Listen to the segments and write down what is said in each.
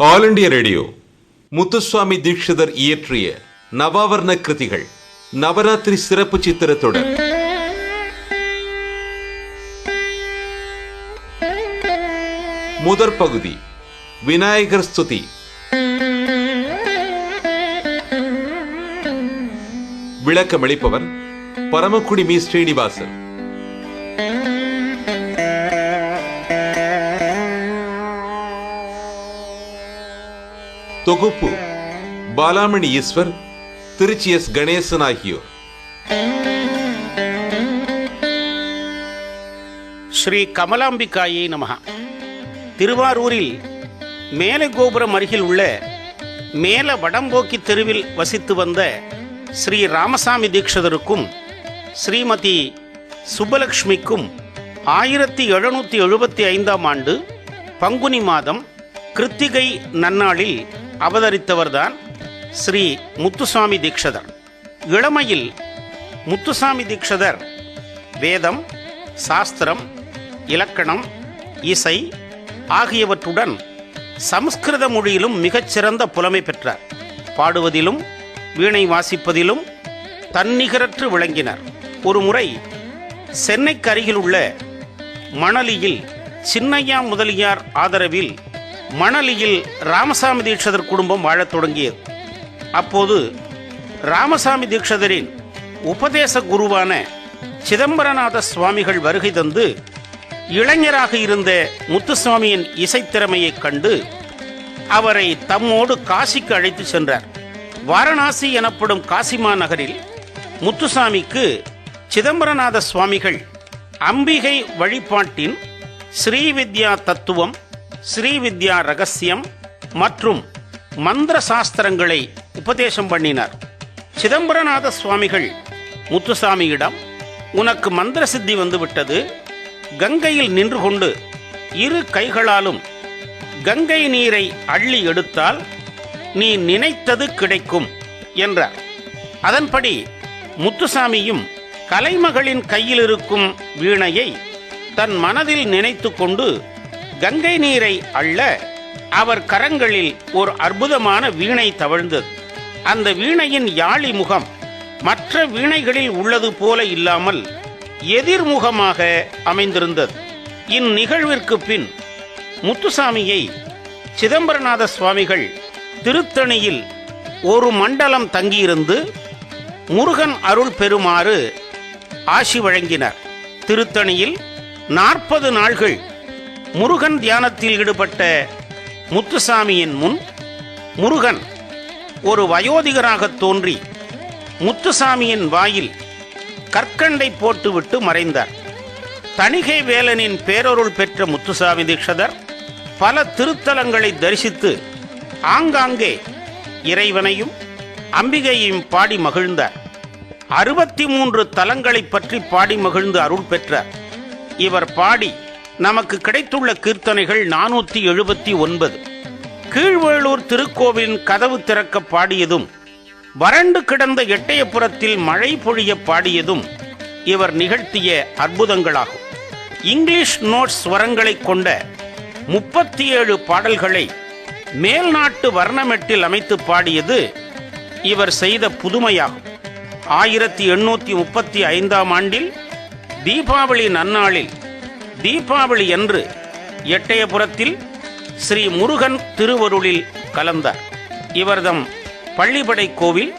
All India radio Muthuswami Dikshitar இயற்றிய நவாவர்ண கிருதிகள் நவராத்திரி சிறப்பு சித்திரத்துடன் முதற் பகுதி விநாயகர் ஸ்துதி. விளக்கமளிப்பவர் பரமக்குடி மீ. ஸ்ரீனிவாசன். தொகுப்பு. பாலாமணி ஈஸ்வர் திருச்சி எஸ். கணேசன் ஆகியோர். ஸ்ரீ கமலாம்பிகாயை நமகா திருவாரூரில் மேல கோபுரம் அருகில் உள்ள மேல வடம்போக்கி தெருவில் வசித்து வந்த ஸ்ரீ ராமசாமி தீட்சிதருக்கும் ஸ்ரீமதி சுப்பலக்ஷ்மிக்கும் ஆயிரத்தி எழுநூற்றி எழுபத்தி ஐந்தாம் ஆண்டு பங்குனி மாதம் கிருத்திகை நன்னாளில் அவதரித்தவர்தான் ஸ்ரீ முத்துசாமி தீட்சிதர். இளமையில் முத்துசாமி தீக்ஷதர் வேதம் சாஸ்திரம் இலக்கணம் இசை ஆகியவற்றுடன் சமஸ்கிருத மொழியிலும் மிகச்சிறந்த புலமை பெற்றார். பாடுவதிலும் வீணை வாசிப்பதிலும் தன்னிகரற்று விளங்கினார். ஒரு முறை சென்னைக்கு அருகிலுள்ள மணலியில் சின்னையா முதலியார் ஆதரவில் மணலியில் ராமசாமி தீட்சிதர் குடும்பம் வாழத் தொடங்கியது. அப்போது ராமசாமி தீட்சிதரின் உபதேச குருவான சிதம்பரநாத சுவாமிகள் வருகை தந்து இளைஞராக இருந்த முத்துசுவாமியின் இசைத்திறமையைக் கண்டு அவரை தம்மோடு காசிக்கு அழைத்து சென்றார். வாரணாசி எனப்படும் காசிமா நகரில் முத்துசாமிக்கு சிதம்பரநாத சுவாமிகள் அம்பிகை வழிபாட்டின் ஸ்ரீவித்யா தத்துவம் ஸ்ரீவித்யா ரகசியம் மற்றும் மந்திர சாஸ்திரங்களை உபதேசம் பண்ணினார். சிதம்பரநாத சுவாமிகள் முத்துசாமியிடம் உனக்கு மந்திர சித்தி வந்துவிட்டது. கங்கையில் நின்று கொண்டு இரு கைகளாலும் கங்கை நீரை அள்ளி எடுத்தால் நீ நினைத்தது கிடைக்கும் என்றார். அதன்படி முத்துசாமியும் கலைமகளின் கையில் இருக்கும் வீணையை தன் மனதில் நினைத்து கொண்டு கங்கை நீரை அள்ள அவர் கரங்களில் ஒரு அற்புதமான வீணை தவழ்ந்தது. அந்த வீணையின் யாழி முகம் மற்ற வீணைகளில் உள்ளது போல இல்லாமல் எதிர்முகமாக அமைந்திருந்தது. இந்நிகழ்விற்கு பின் முத்துசாமியை சிதம்பரநாத சுவாமிகள் திருத்தணியில் ஒரு மண்டலம் தங்கியிருந்து முருகன் அருள் பெறுமாறு ஆசி வழங்கினார். திருத்தணியில் நாற்பது நாள்கள் முருகன் தியானத்தில் ஈடுபட்ட முத்துசாமியின் முன் முருகன் ஒரு வயோதிகராக தோன்றி முத்துசாமியின் வாயில் கற்கண்டை போட்டுவிட்டு மறைந்தார். தணிகை வேலனின் பேரருள் பெற்ற முத்துசாமி தீட்சதர் பல திருத்தலங்களை தரிசித்து ஆங்காங்கே இறைவனையும் அம்பிகையையும் பாடி மகிழ்ந்தார். அறுபத்தி மூன்று தலங்களை பற்றி பாடி மகிழ்ந்து அருள் பெற்றார். இவர் பாடி நமக்கு கிடைத்துள்ள கீர்த்தனைகள் நானூத்தி எழுபத்தி ஒன்பது. கீழ்வேளூர் திருக்கோவிலின் கதவு திறக்க பாடியதும் வறண்டு கிடந்த எட்டயபுரத்தில் மழை பொழிய பாடியதும் இவர் நிகழ்த்திய அற்புதங்களாகும். இங்கிலீஷ் நோட்ஸ் ஸ்வரங்களை கொண்ட முப்பத்தி ஏழு பாடல்களை மேல்நாட்டு வர்ணமெட்டில் அமைத்து பாடியது இவர் செய்த புதுமையாகும். ஆயிரத்தி எண்ணூத்தி முப்பத்தி ஐந்தாம் ஆண்டில் தீபாவளி நன்னாளில் தீபாவளி என்று எட்டயபுரத்தில் ஸ்ரீ முருகன் திருவருளில் கலந்தார். இவர்தம் பள்ளிப்படை கோவில்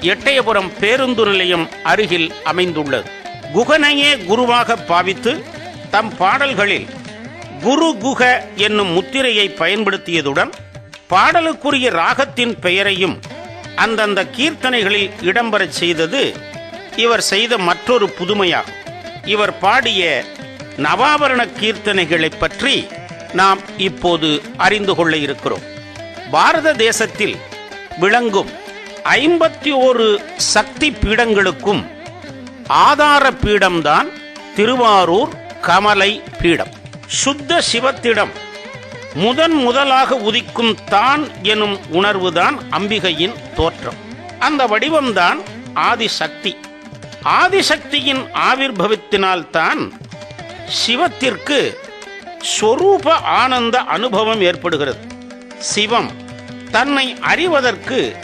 எட்டயபுரம் பேருந்து நிலையம் அருகில் அமைந்துள்ளது. குகனையே குருவாக பாவித்து தம் பாடல்களில் குரு குக என்னும் முத்திரையை பயன்படுத்தியதுடன் பாடலுக்குரிய ராகத்தின் பெயரையும் அந்தந்த கீர்த்தனைகளில் இடம்பெறச் செய்தது இவர் செய்த மற்றொரு புதுமையாகும். இவர் பாடிய நவாபரண கீர்த்தனைகளை பற்றி நாம் இப்போது அறிந்து கொள்ள இருக்கிறோம். பாரத தேசத்தில் விளங்கும் ஐம்பத்தி ஓரு சக்தி பீடங்களுக்கும் ஆதார பீடம்தான் திருவாரூர் கமலை பீடம். சுத்த சிவத்திடம் முதன் முதலாக உதிக்கும் தான் எனும் உணர்வுதான் அம்பிகையின் தோற்றம். அந்த வடிவம்தான் ஆதிசக்தி. ஆதிசக்தியின் ஆவிர்வத்தினால்தான் சிவத்திற்கு ஸ்வரூப ஆனந்த அனுபவம் ஏற்படுகிறது. சிவம் தன்னை அறிவதற்கு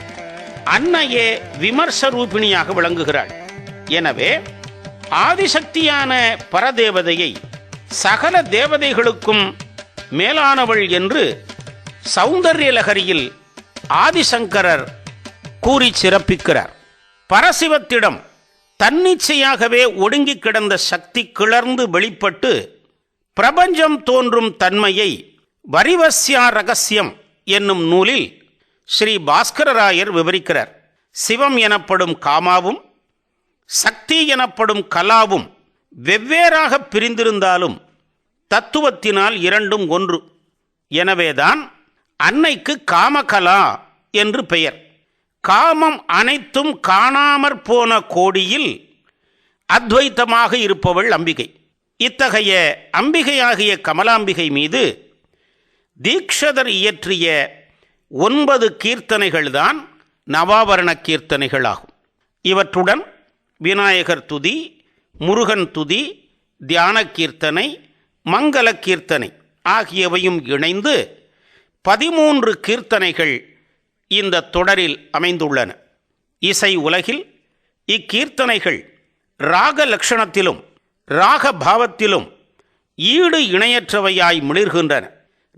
அன்னையே விமர்ச ரூபிணியாக விளங்குகிறாள். எனவே ஆதிசக்தியான பரதேவதையை சகல தேவதைகளுக்கும் மேலானவள் என்று சௌந்தர்ய லகரியில் ஆதிசங்கரர் கூறி சிறப்பிக்கிறார். பரசிவத்திடம் தன்னிச்சையாகவே ஒடுங்கி கிடந்த சக்தி கிளர்ந்து வெளிப்பட்டு பிரபஞ்சம் தோன்றும் தன்மையை வரிவஸ்யா ரகசியம் என்னும் நூலில் ஸ்ரீ பாஸ்கரராயர் விவரிக்கிறார். சிவம் எனப்படும் காமாவும் சக்தி எனப்படும் கலாவும் வெவ்வேறாக பிரிந்திருந்தாலும் தத்துவத்தினால் இரண்டும் ஒன்று. எனவேதான் அன்னைக்கு காமகலா என்று பெயர். காமம் அனைத்தும் காணாமற் போன கோடியில் அத்வைத்தமாக இருப்பவள் அம்பிகை. இத்தகைய அம்பிகையாகிய கமலாம்பிகை மீது தீக்ஷதர் இயற்றிய ஒன்பது கீர்த்தனைகள்தான் நவாவரண கீர்த்தனைகளாகும். இவற்றுடன் விநாயகர் துதி முருகன் துதி தியான கீர்த்தனை மங்கள கீர்த்தனை ஆகியவையும் இணைந்து பதிமூன்று கீர்த்தனைகள் இந்த தொடரில் அமைந்துள்ளன. இசை உலகில் இக்கீர்த்தனைகள் ராக லட்சணத்திலும் ராக பாவத்திலும் ஈடு இணையற்றவையாய் மிளிர்கின்றன.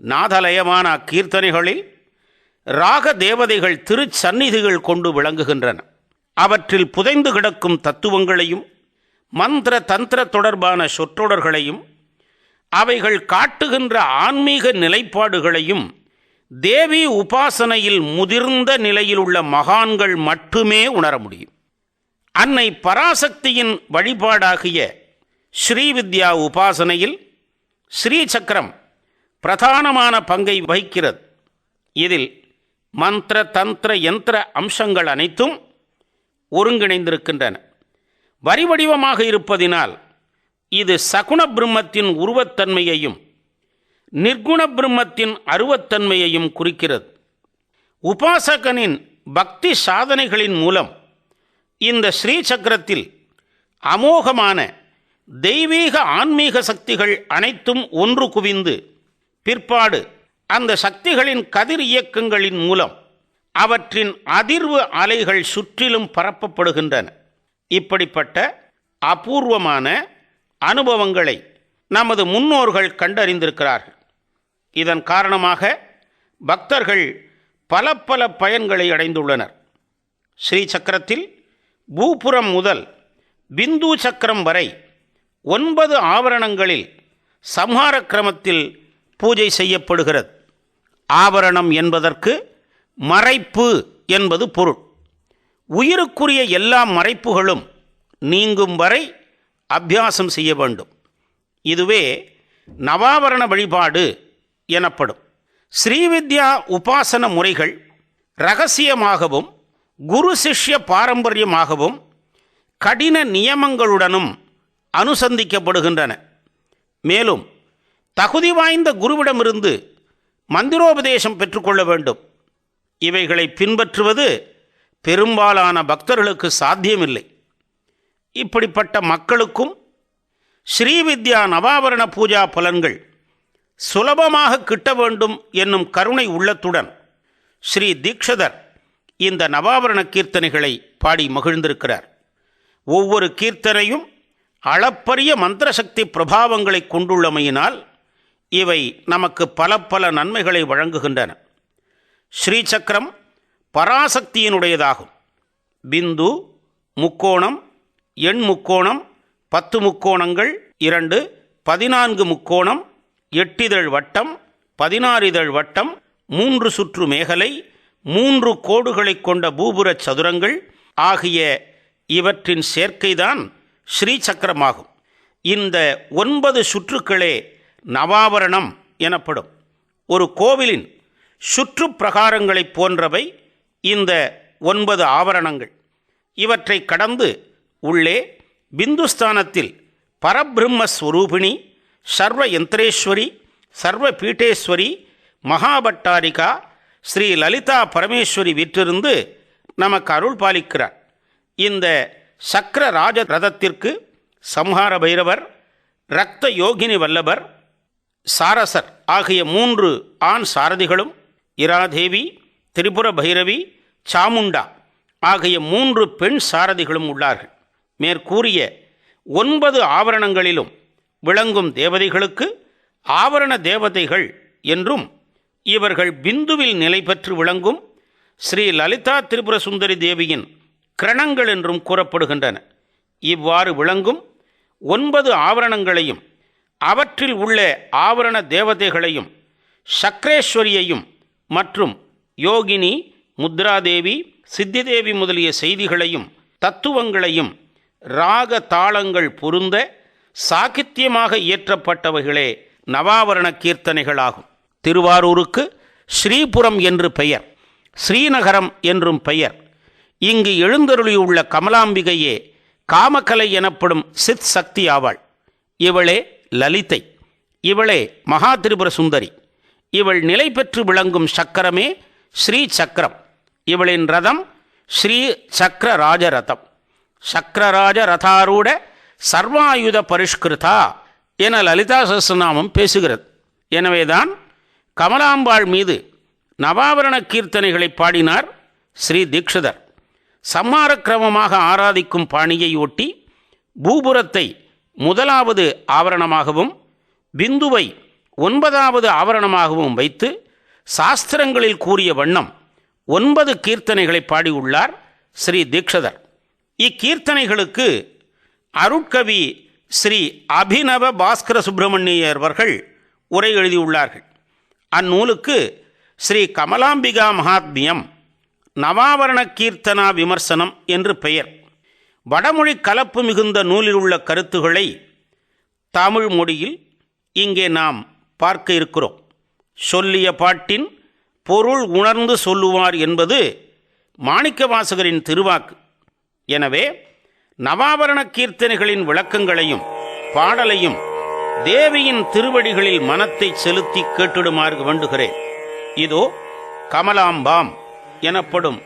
நாதலயமான அக்கீர்த்தனைகளில் ராக தேவதைகள் திருச்சந்நிதிகள் கொண்டு விளங்குகின்றன. அவற்றில் புதைந்து கிடக்கும் தத்துவங்களையும் மந்திர தந்திர தொடர்பான சொற்றொடர்களையும் அவைகள் காட்டுகின்ற ஆன்மீக நிலைப்பாடுகளையும் தேவி உபாசனையில் முதிர்ந்த நிலையில் உள்ள மகான்கள் மட்டுமே உணர முடியும். அன்னை பராசக்தியின் வழிபாடாகிய ஸ்ரீவித்யா உபாசனையில் ஸ்ரீ சக்கரம் பிரதானமான பங்கை வகிக்கிறது. இதில் மந்திர தந்திர யந்திர அம்சங்கள் அனைத்தும் ஒருங்கிணைந்திருக்கின்றன. வரி வடிவமாக இருப்பதினால் இது சகுண பிரம்மத்தின் உருவத்தன்மையையும் நிர்குண பிரம்மத்தின் அருவத்தன்மையையும் குறிக்கிறது. உபாசகனின் பக்தி சாதனைகளின் மூலம் இந்த ஸ்ரீ சக்கரத்தில் அமோகமான தெய்வீக ஆன்மீக சக்திகள் அனைத்தும் ஒன்று குவிந்து பிற்பாடு அந்த சக்திகளின் கதிர் இயக்கங்களின் மூலம் அவற்றின் அதிர்வு அலைகள் சுற்றிலும் பரப்பப்படுகின்றன. இப்படிப்பட்ட அபூர்வமான அனுபவங்களை நமது முன்னோர்கள் கண்டறிந்திருக்கிறார்கள். இதன் காரணமாக பக்தர்கள் பல பல பயன்களை அடைந்துள்ளனர். ஸ்ரீ சக்கரத்தில் பூபுரம் முதல் பிந்து சக்கரம் வரை ஒன்பது ஆவரணங்களில் சம்ஹார கிரமத்தில் பூஜை செய்யப்படுகிறது. ஆவரணம் என்பதற்கு மறைப்பு என்பது பொருள். உயிருக்குரிய எல்லா மறைப்புகளும் நீங்கும் வரை அபியாசம் செய்ய வேண்டும். இதுவே நவாவரண வழிபாடு எனப்படும். ஸ்ரீவித்யா உபாசன முறைகள் ரகசியமாகவும் குரு சிஷ்ய பாரம்பரியமாகவும் கடின நியமங்களுடனும் அனுசந்திக்கப்படுகின்றன. மேலும் தகுதி வாய்ந்த குருவிடமிருந்து மந்திரோபதேசம் பெற்றுக்கொள்ள வேண்டும். இவைகளை பின்பற்றுவது பெரும்பாலான பக்தர்களுக்கு சாத்தியமில்லை. இப்படிப்பட்ட மக்களுக்கும் ஸ்ரீவித்யா நவாவரண பூஜா பலன்கள் சுலபமாக கிட்ட வேண்டும் என்னும் கருணை உள்ளத்துடன் ஸ்ரீ தீக்ஷதர் இந்த நவாபரண கீர்த்தனைகளை பாடி மகிழ்ந்திருக்கிறார். ஒவ்வொரு கீர்த்தனையும் அளப்பரிய மந்திரசக்தி பிரபாவங்களை கொண்டுள்ளமையினால் இவை நமக்கு பல பல நன்மைகளை வழங்குகின்றன. ஸ்ரீசக்கரம் பராசக்தியினுடையதாகும். பிந்து முக்கோணம் எண் முக்கோணம் பத்து முக்கோணங்கள் இரண்டு பதினான்கு முக்கோணம் எட்டிதழ் வட்டம் பதினாறு இதழ் வட்டம் மூன்று சுற்று மேகலை மூன்று கோடுகளைக் கொண்ட பூபுர சதுரங்கள் ஆகிய இவற்றின் சேர்க்கைதான் ஸ்ரீ சக்கரமாகும் இந்த ஒன்பது சுற்றுக்களே நவாவரணம் எனப்படும். ஒரு கோவிலின் சுற்று பிரகாரங்களைப் போன்றவை இந்த ஒன்பது ஆவரணங்கள் இவற்றை கடந்து உள்ளே பிந்துஸ்தானத்தில் பரபிரம்ம ஸ்வரூபிணி சர்வ யந்திரேஸ்வரி சர்வ பீட்டேஸ்வரி மகாபட்டாரிகா ஸ்ரீ லலிதா பரமேஸ்வரி விற்றிருந்து நமக்கு அருள் பாலிக்கிறார். இந்த சக்கர ராஜ ரதத்திற்கு சம்ஹார பைரவர் இரத்த யோகினி வல்லபர் சாரசர் ஆகிய மூன்று ஆண் சாரதிகளும் இராதேவி திரிபுர பைரவி சாமுண்டா ஆகிய மூன்று பெண் சாரதிகளும் உள்ளார்கள். மேற்கூறிய ஒன்பது ஆவரணங்களிலும் விளங்கும் தேவதைகளுக்கு ஆவரண தேவதைகள் என்றும் இவர்கள் பிந்துவில் நிலை பெற்று விளங்கும் ஸ்ரீ லலிதா திரிபுர சுந்தரி தேவியின் கிரணங்கள் என்றும் கூறப்படுகின்றன. இவ்வாறு விளங்கும் ஒன்பது ஆவரணங்களையும் அவற்றில் உள்ள ஆவரண தேவதைகளையும் சக்ரேஸ்வரியையும் மற்றும் யோகினி முத்ராதேவி சித்திதேவி முதலிய செய்திகளையும் தத்துவங்களையும் ராக தாளங்கள் பொருந்த சாகித்யமாக இயற்றப்பட்டவைகளே நவாவரண கீர்த்தனைகளாகும். திருவாரூருக்கு ஸ்ரீபுரம் என்று பெயர் ஸ்ரீநகரம் என்றும் பெயர். இங்கு எழுந்தருளியுள்ள கமலாம்பிகையே காமக்கலை எனப்படும் சித் சக்தி ஆவாள். இவளே லலிதை. இவளே மகா திரிபுர சுந்தரி. இவள் நிலை பெற்று விளங்கும் சக்கரமே ஸ்ரீ சக்கரம். இவளின் ரதம் ஸ்ரீ சக்கர ராஜரதம் சக்கரராஜ ரதாரூட சர்வாயுத பரிஷ்கிருதா என லலிதா சஹஸ்ரநாமம் பேசுகிறது. எனவேதான் கமலாம்பாள் மீது நவாவரண கீர்த்தனைகளை பாடினார் ஸ்ரீ தீக்ஷிதர் சம்மார கிரமமாக ஆராதிக்கும் பாணியை ஒட்டி பூபுரத்தை முதலாவது ஆவரணமாகவும் பிந்துவை ஒன்பதாவது ஆவரணமாகவும் வைத்து சாஸ்திரங்களில் கூறிய வண்ணம் ஒன்பது கீர்த்தனைகளை பாடியுள்ளார் ஸ்ரீ தீக்ஷதர் இக்கீர்த்தனைகளுக்கு அருட்கவி ஸ்ரீ அபிநவ பாஸ்கர சுப்பிரமணியர் அவர்கள் உரை எழுதியுள்ளார்கள். அந்நூலுக்கு ஸ்ரீ கமலாம்பிகா மகாத்மியம் நவாவரண கீர்த்தனா விமர்சனம் என்று பெயர். வடமொழி கலப்பு மிகுந்த நூலில் உள்ள கருத்துகளை தமிழ் மொழியில் இங்கே நாம் பார்க்க இருக்கிறோம். சொல்லிய பாட்டின் பொருள் உணர்ந்து சொல்லுவார் என்பது மாணிக்கவாசகரின் திருவாக்கு. எனவே நவாபரண கீர்த்தனைகளின் விளக்கங்களையும் பாடலையும் தேவியின் திருவடிகளில் மனத்தை செலுத்தி கேட்டிடுமாறு வேண்டுகிறேன். இதோ கமலாம்பாம் எனப்படும்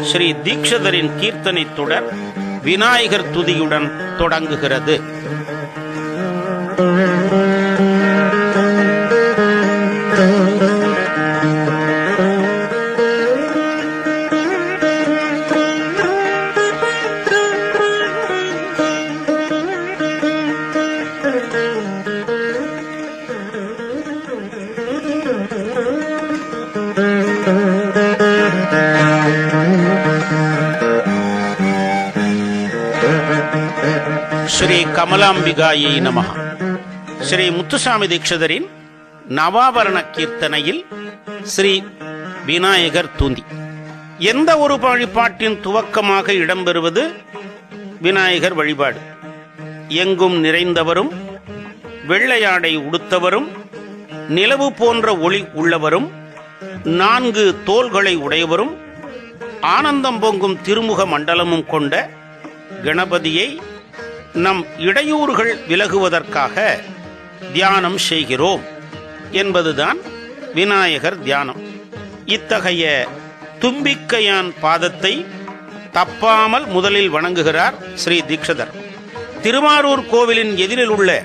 ஸ்ரீ தீக்ஷதரின் கீர்த்தனை தொடர் விநாயகர் துதியுடன் தொடங்குகிறது. ஸ்ரீ கமலாம்பிகாயை நமஹ ஸ்ரீ முத்துசாமி தீட்சிதரின் நவாபரண கீர்த்தனையில் ஸ்ரீ விநாயகர் தூந்தி எந்த ஒரு வழிபாட்டின் துவக்கமாக இடம்பெறுவது விநாயகர் வழிபாடு. எங்கும் நிறைந்தவரும் வெள்ளையாடை உடுத்தவரும் நிலவு போன்ற ஒளி உள்ளவரும் நான்கு தோள்களை உடையவரும் ஆனந்தம் பொங்கும் திருமுக மண்டலமும் கொண்ட கணபதியை நம் இடையூறுகள் விலகுவதற்காக தியானம் செய்கிறோம் என்பதுதான் விநாயகர் தியானம். இத்தகைய தும்பிக்கையான் பாதத்தை தப்பாமல் முதலில் வணங்குகிறார் ஸ்ரீ தீக்ஷதர் திருமாரூர் கோவிலின் எதிரில் உள்ள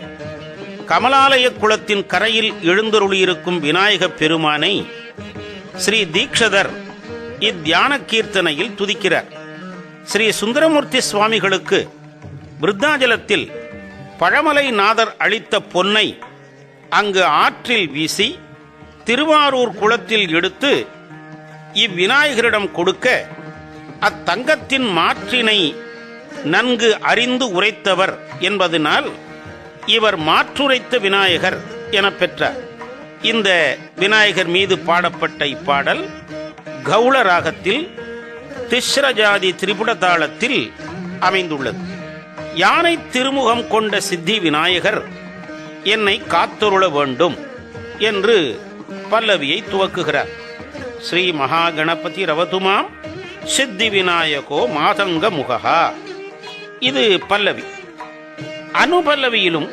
கமலாலய குளத்தின் கரையில் எழுந்தருளியிருக்கும் விநாயகப் பெருமானை ஸ்ரீ தீக்ஷதர் இத்தியான கீர்த்தனையில் துதிக்கிறார். ஸ்ரீ சுந்தரமூர்த்தி சுவாமிகளுக்கு விருத்தாஜலத்தில் பழமலை நாதர் அளித்த பொன்னை அங்கு ஆற்றில் வீசி திருவாரூர் குளத்தில் எடுத்து இவ்விநாயகரிடம் கொடுக்க அத்தங்கத்தின் மாற்றினை நன்கு அறிந்து உரைத்தவர் என்பதனால் இவர் மாற்றுரைத்த விநாயகர் என பெற்றார். இந்த விநாயகர் மீது பாடப்பட்ட இப்பாடல் கௌள ராகத்தில் திஸ்ரஜாதி திரிபுட தாளத்தில் அமைந்துள்ளது. யானை திருமுகம் கொண்ட சித்தி விநாயகர் என்னை காத்தருள வேண்டும் என்று பல்லவியை துவக்குகிறார். ஸ்ரீ மகா கணபதி ரவதுமாம் சித்தி விநாயகோ மாதங்க முகா இது பல்லவி. அனுபல்லவியிலும்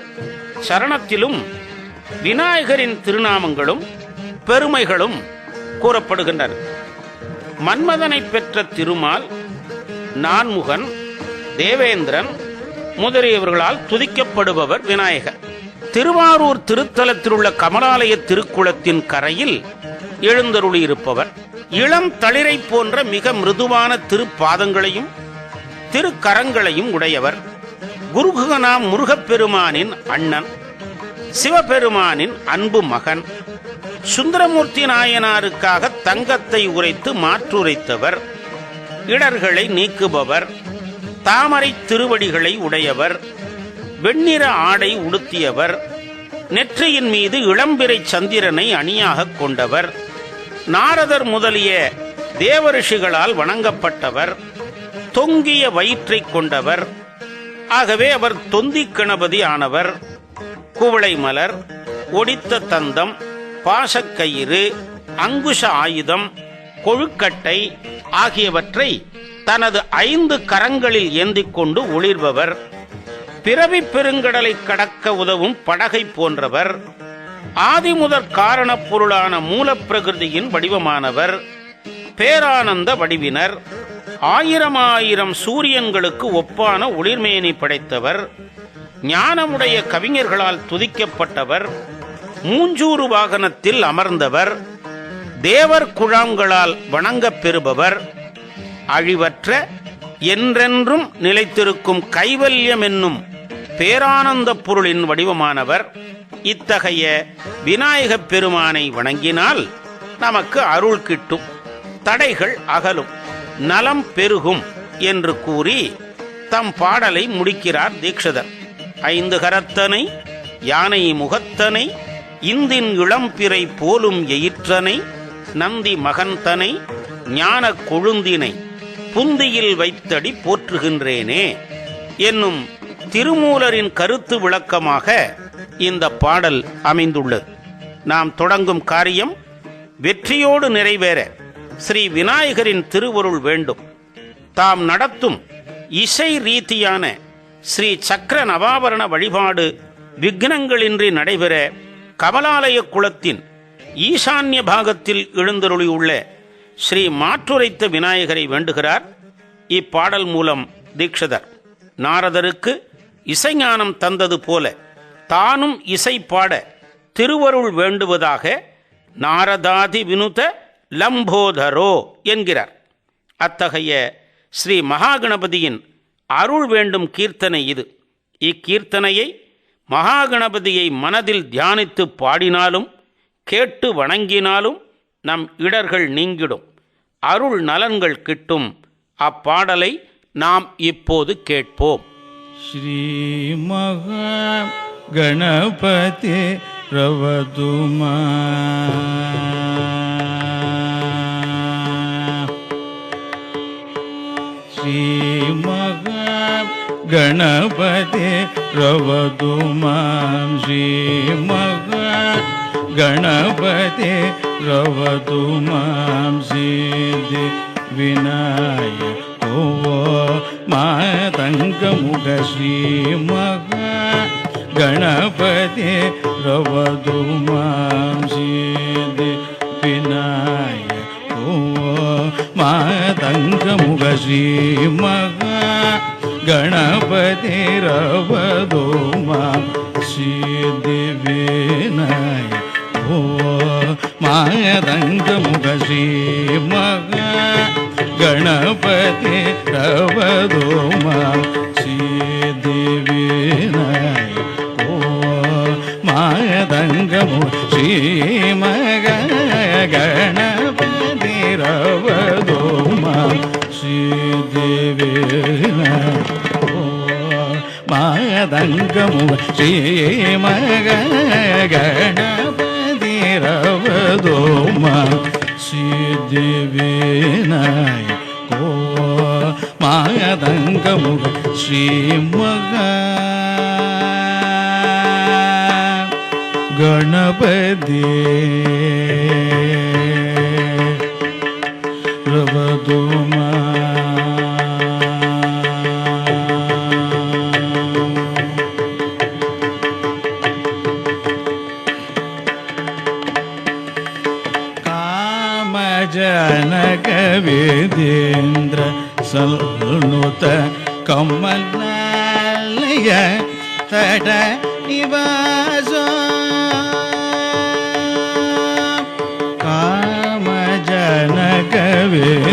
சரணத்திலும் விநாயகரின் திருநாமங்களும் பெருமைகளும் கூறப்படுகின்றன. மன்மதனை பெற்ற திருமால் நான்முகன் தேவேந்திரன் முதலியவர்களால் துதிக்கப்படுபவர் விநாயகர். திருவாரூர் திருத்தலத்தில் உள்ள கமலாலய திருக்குளத்தின் கரையில் எழுந்தருளியிருப்பவர். இளம் தளிரை போன்ற மிக மிருதுவான திருப்பாதங்களையும் திருக்கரங்களையும் உடையவர். குருகுகனா முருகப்பெருமானின் அண்ணன் சிவபெருமானின் அன்பு மகன். சுந்தரமூர்த்தி நாயனாருக்காக தங்கத்தை உரைத்து மாற்றுரைத்தவர். இடர்களை நீக்குபவர். தாமரை திருவடிகளை உடையவர். வெண்ணிற ஆடை உடுத்தியவர். நெற்றியின் மீது இளம்பிறை சந்திரனை அணியாகக் கொண்டவர். நாரதர் முதலிய தேவரிஷிகளால் வணங்கப்பட்டவர். தொங்கிய வயிற்றைக் கொண்டவர். ஆகவே அவர் தொந்திக் கணபதி ஆனவர். குவளை மலர் ஒடித்த தந்தம் பாசக்கயிறு அங்குஷ ஆயுதம் கொழுக்கட்டை ஆகியவற்றை தனது ஐந்து கரங்களில் ஏந்திக் கொண்டு ஒளிர்பவர். பிறவி பெருங்கடலை கடக்க உதவும் படகை போன்றவர். ஆதிமுதற் காரணப் பொருளான மூலப்பிரகிருதியின் வடிவமானவர். பேரானந்த வடிவினர். ஆயிரம் ஆயிரம் சூரியன்களுக்கு ஒப்பான ஒளிர்மேனி படைத்தவர். ஞானமுடைய கவிஞர்களால் துதிக்கப்பட்டவர். மூஞ்சூறு வாகனத்தில் அமர்ந்தவர் தேவர் குழாங்களால் வணங்கப் பெறுபவர் அழிவற்ற என்றென்றும் நிலைத்திருக்கும் கைவல்யம் என்னும் பேரானந்த பொருளின் வடிவமானவர் இத்தகைய விநாயகப் பெருமானை வணங்கினால் நமக்கு அருள் கிட்டும் தடைகள் அகலும் நலம் பெருகும் என்று கூறி தம் பாடலை முடிக்கிறார் தீட்சிதர். ஐந்து கரத்தனை யானை முகத்தனை இந்தின் இளம்பிறை போலும் எயிற்றனை நந்தி மகந்தனை ஞான கொழுந்தினை புந்தியில் வைத்தடி போற்றுகின்றேனே. என்னும் திருமூலரின் கருத்து விளக்கமாக இந்த பாடல் அமைந்துள்ளது. நாம் தொடங்கும் காரியம் வெற்றியோடு நிறைவேற ஸ்ரீ விநாயகரின் திருவருள் வேண்டும். தாம் நடத்தும் இசை ரீதியான ஸ்ரீ சக்கர நவாபரண வழிபாடு விக்னங்களின்றி நடைபெற கமலாலய குளத்தின் ஈசான்ய பாகத்தில் எழுந்தருளியுள்ள ஸ்ரீ மாற்றுரைத்த விநாயகரை வேண்டுகிறார் இப்பாடல் மூலம் தீட்சிதர். நாரதருக்கு இசைஞானம் தந்தது போல தானும் இசை பாட திருவருள் வேண்டுவதாக நாரதாதி வினுத லம்போதரோ என்கிறார். அத்தகைய ஸ்ரீ மகாகணபதியின் அருள் வேண்டும் கீர்த்தனை இது. இக்கீர்த்தனையை மகாகணபதியை மனதில் தியானித்து பாடினாலும் கேட்டு வணங்கினாலும் நம் இடர்கள் நீங்கிடும் அருள் நலன்கள் கிட்டும் அப்பாடலை நாம் இப்போது கேட்போம் श्रीमहा गणपते रवतुमा श्रीमहा रवुमांश्री मग गणपते रवदुमांसि मां भो मा तंज मातङ्गमुख श्री गणपते गणपति मां द विनाय भो मातङ्गमुख श्रीमग गणपति मा श्रीदिविनय देव ओ मादङ्गी मग गणपति रवदोमा देवनय ओ मङ्गमु மாதங்கமு ஸ்ரீமக கணபதி ரவதோமா சித்திவினாய் கோ மாதங்கமு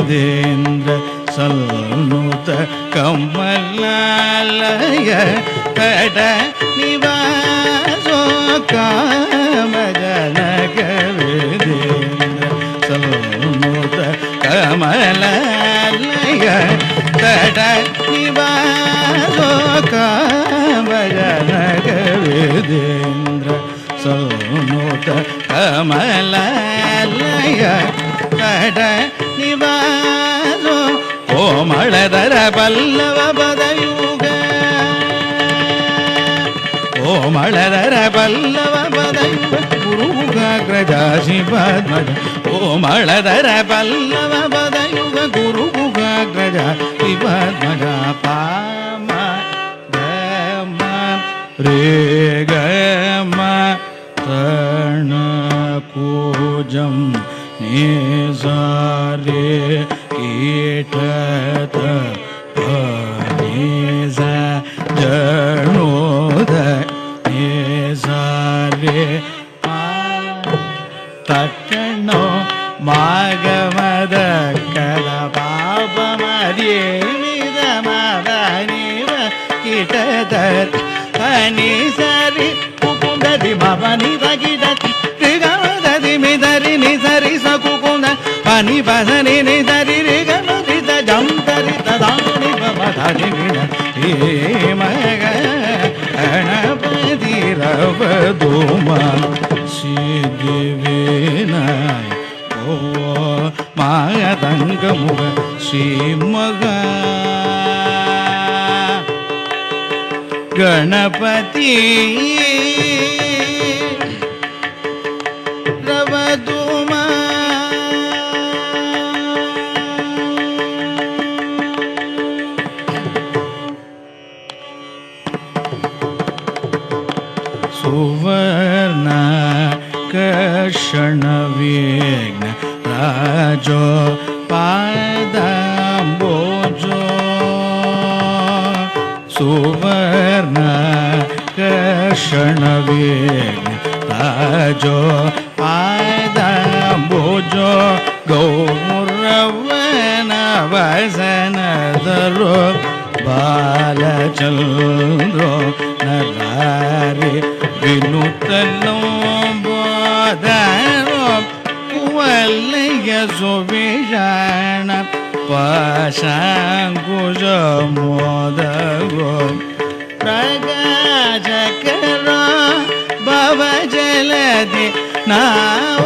ഗജേന്ദ്ര സൽനുത കമലാലയ കട നിവാസോ കാമജനക വിജേന്ദ്ര സൽനുത കമലാലയ കട നിവാസോ കാമജനക വിജേന്ദ്ര സൽനുത കമലാലയ ಕೋಮಳದರ ಪಲ್ಲವ ಪದಯುಗ ಕೋಮಳದರ ಪಲ್ಲವ ಪದಯುಗ ಗುರುಗುಗಾಗ್ರಜಾಸಿ ಪದ್ಮಜ ಕೋಮಳದರ ಪಲ್ಲವ ಪದಯುಗ ಗುರುಗುಗಾಗ್ರಜ ಪದ್ಮಜ ಪಾಮ ಗಮ ರೇ ಗಮ ತಣ ಕೂಜಂ ನೇಸಾರೆ ಕೀಟತ ನೇಸ ಜಣೋದ ನೇಸಾರೆ ತಟ್ಟಣೋ ಮಾಗಮದ ಕಲ ಪಾಪ ಮರಿದ ಮದನಿವ ಕಿಟದ ಹನಿ ಸರಿ ಕುಕುಂದದಿ ಮಪನಿ ತಗಿಡತಿ ರಿಗಮದದಿ ಮಿದರಿ ನಿ ಸರಿ ni ba sa ni ni sa പാടിട ഏ മക ഗണപതി രവധൂമ ശ്രീദേവേനായ ഓ മാതംഗമുഖ ശ്രീമക ഗണപതി ताजो आदा भोजो गौरवन वसन दरो बालचन्द्रो नरारि विनुतलो बोधरो कुवल्लय सुविषाण पाशाङ्कुश मोदगो प्रगाजक ಭವ ಜಲದಿ ನಾವ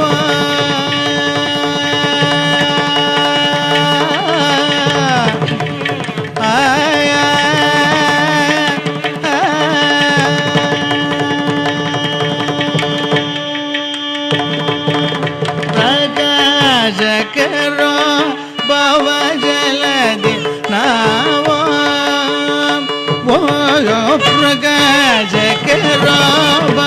ಪ್ರಕಾಶಕರೋ ಭವ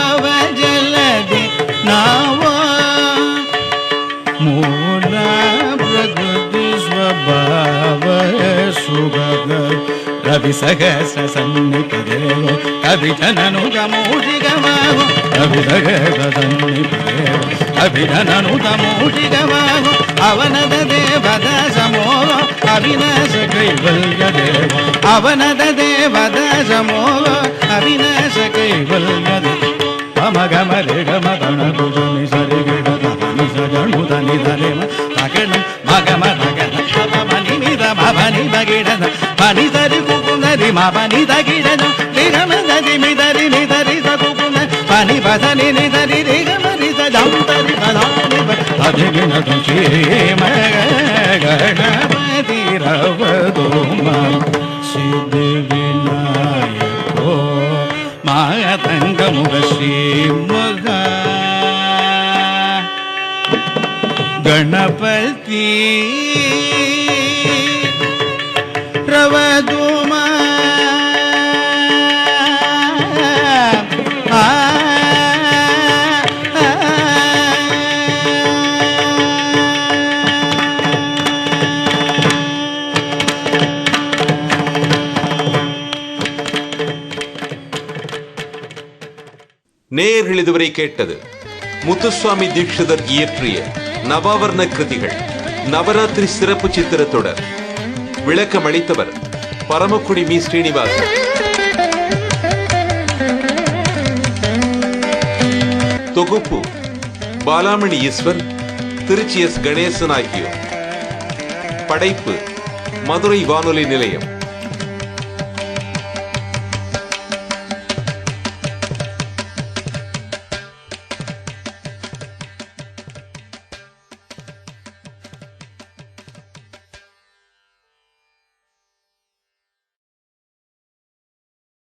कवि सहस्र सन्निपदेव कविधननुगमूषिगमाहो कवि सहस्र सन्निपदेव कविधननुगमूषिगमाहो अवनद देवदशमोह अविनाश कैवल्यदेव। अवनद देवदशमोह अविनाश कैवल्यदेव अमगमरिगमदनभुजनिसरिगिडदनिसजणुदनिधरेम तकणं मगमदगनशतमनिमिदमभनिबगिडद पनिसरिपो ದ ರೆ ಮ ತಗಣ ಮ ಗಮ ದ ಗ ದ ಶ ದ ಮ ನಿ ನಿ ದ ಮ ಪ ನಿ ದ ಗಿ ಡ ದ ಪ ನಿ ಸ ರಿ ಕು ಕು ನ ರಿ ಮ ಪ ನಿ ದ ಗಿ ಡ ದ ರಿ ಗ ಮ ದ ದಿ ಮಿ ದ ರಿ ನಿ ದ ರಿ ಸ ಕು ಕು ನ ಪ ನಿ ಪ ಸ ನಿ ನಿ ದ ರಿ ರಿ ಗ ಮ ರಿ ಸ ಜಂ ತ ರಿ ಸ ದ ನಿ ಪ ಅಧಿ ಗಿ ನ ದು ಶ್ರೀ ಮ ಗ ಗಣಪತಿ ರವ நேயர்கள் இதுவரை கேட்டது. முத்துசுவாமி தீட்சிதர் இயற்றிய நவாவர்ண கிருதிகள் நவராத்திரி சிறப்பு சித்திர தொடர். விளக்கம் அளித்தவர் பரமக்குடி மீ. ஸ்ரீனிவாசன். தொகுப்பு பாலாமணி ஈஸ்வர் திருச்சி எஸ். கணேசன் ஆகியோர். படைப்பு மதுரை வானொலி நிலையம்.